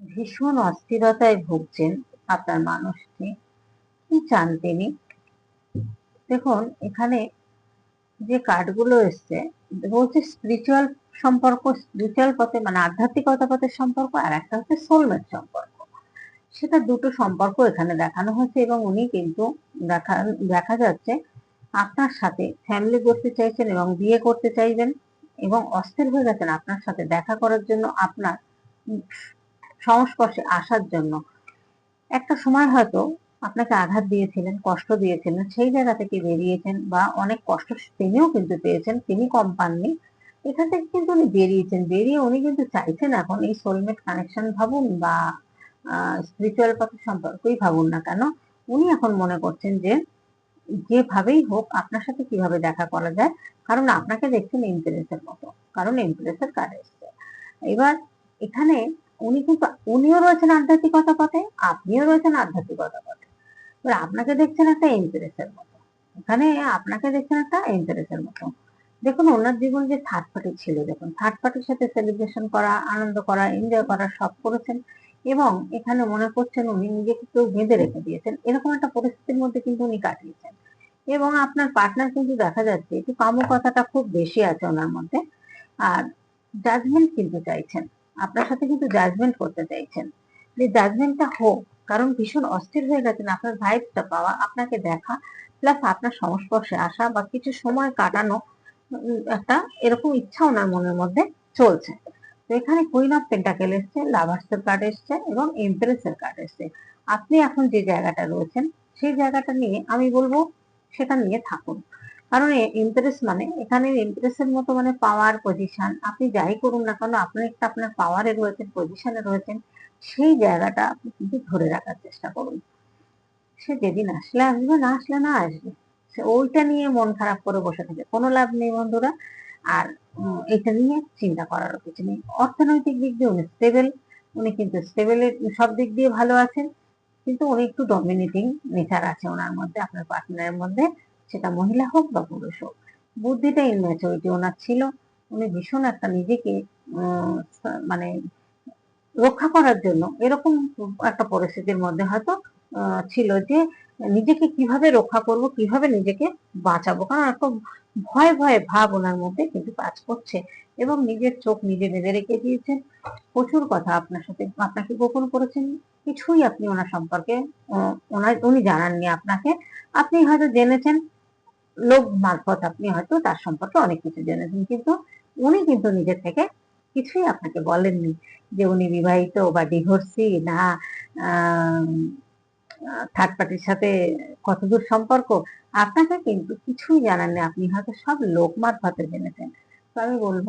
ভীষণ অস্থিরতায় ভুগছেন আপনার মানুষটি। কি চান তিনি? দেখুন, এখানে যে কার্ডগুলো এসছে, বলছে স্পিরিচুয়াল সম্পর্ক স্পিরিচুয়াল পথে মানে আধ্যাত্মিকতা পথের সম্পর্ক আর একটা হচ্ছে সোলমেট সম্পর্ক। সেটা দুটো সম্পর্ক এখানে দেখানো হয়েছে এবং উনি কিন্তু দেখা দেখা যাচ্ছে আপনার সাথে ফ্যামিলি করতে চাইছেন এবং বিয়ে করতে চাইবেন এবং অস্থির হয়ে গেছেন আপনার সাথে দেখা করার জন্য আপনার সংস্পর্শে আসার জন্য। একটা সময় হয়তো আপনাকে আঘাত দিয়েছিলেন, কষ্ট দিয়েছিলেন, সেই জায়গা থেকে বেরিয়েছেন বা অনেক কষ্ট তিনিও কিন্তু পেয়েছেন, তিনি কম পাননি। এখান থেকে কিন্তু উনি বেরিয়েছেন। বেরিয়ে উনি কিন্তু চাইছেন এখন এই সোলমেট কানেকশন ভাবুন বা স্পিরিচুয়াল পথের সম্পর্কই ভাবুন না কেন। উনি এখন মনে করছেন যে, যেভাবেই হোক আপনার সাথে কীভাবে দেখা করা যায়, কারণ আপনাকে দেখছেন ইমপ্রেসের মতো, কারণ ইমপ্রেসের কার্ড এসছে। এবার এখানে উনি কিন্তু, উনিও রয়েছেন আধ্যাত্মিকতা পথে আপনিও রয়েছেন আধ্যাত্মিকতা পথে এবার আপনাকে দেখছেন একটা ইমপ্রেসের মতো। এখানে আপনাকে দেখছেন একটা ইমপ্রেসের মতো। দেখুন, ওনার জীবন যে থার্ড পার্টি ছিল, দেখুন থার্ড পার্টির সাথে সেলিব্রেশন করা, আনন্দ করা এনজয় করা, সব করেছেন। এবং এখানে মনে করছেন উনি নিজেকে কেউ বেঁধে রেখে দিয়েছেন। এরকম একটা পরিস্থিতির মধ্যে কিন্তু উনি কাটিয়েছেন। এবং আপনার পার্টনার কিন্তু দেখা যাচ্ছে, একটু কামুকতাটা খুব বেশি আছে ওনার মধ্যে। আর জাজমেন্ট কিন্তু চাইছেন। আপনার সাথে কিন্তু জাজমেন্ট করতে চাইছেন। যে জাজমেন্টটা হোক, কারণ ভীষণ অস্থির হয়ে গেছেন আপনার ভাইবটা পাওয়া, আপনাকে দেখা প্লাস আপনার সংস্পর্শে আসা বা কিছু সময় কাটানো একটা এরকম ইচ্ছা ওনার মনের মধ্যে চলছে। তো এখানে কুইন অফ পেন্টাকেল এসছে লাভার্সের কার্ড এসছে এবং এমপ্রেসের কার্ড এসছে। আপনি এখন যে জায়গাটা রয়েছেন, সেই জায়গাটা নিয়ে আমি বলব সেটা নিয়ে থাকুন। কারণ ইমপ্রেস মানে এখানে ইমপ্রেসের মতো মানে পাওয়ার পজিশন আপনি যাই করুন না কেন, আপনি একটা আপনার পাওয়ারে রয়েছেন পজিশনে রয়েছেন, সেই জায়গাটা আপনি কিন্তু ধরে রাখার চেষ্টা করুন। সে যেদিন আসলে আসবে, না আসলে না আসবে। সে ওইটা নিয়ে মন খারাপ করে বসে থাকে। কোনো লাভ নেই বন্ধুরা। আর এটা নিয়ে চিন্তা করারও কিছু নেই। অর্থনৈতিক দিক দিয়ে উনি স্টেবল উনি কিন্তু স্টেবলের সব দিক দিয়ে ভালো আছেন। কিন্তু উনি একটু ডমিনেটিং নেচার আছে ওনার মধ্যে, আপনার পার্টনারের মধ্যে। সেটা মহিলা হোক বা পুরুষ হোক। বুদ্ধিটা ইনম্যাচুরিটি ওনার ছিল, উনি ভীষণ একটা নিজেকে মানে রক্ষা করার জন্য এরকম একটা পরিস্থিতির মধ্যে হয়তো ছিল যে নিজেকে কীভাবে রক্ষা করব, কীভাবে নিজেকে বাঁচাবো। কারণ একটা ভয় ভয়ে ভাব ওনার মধ্যে কিন্তু কাজ করছে এবং নিজের চোখ নিজে বেঁধে রেখে দিয়েছেন। প্রচুর কথা আপনার সাথে, আপনাকে গোপন করেছেন। কিছুই আপনি ওনার সম্পর্কে উনি জানাননি আপনাকে। আপনি হয়তো জেনেছেন লোক মারফত আপনি হয়তো তার সম্পর্কে অনেক কিছু জেনেছেন, কিন্তু উনি কিন্তু নিজের থেকে কিছুই আপনাকে বলেননি যে উনি বিবাহিত বা ডিভোর্সি না থার্ড পার্টির সাথে কতদূর সম্পর্ক, আপনাকে কিন্তু কিছুই জানাননি। আপনি হয়তো সব লোক মারফতে জেনেছেন। তো আমি বলব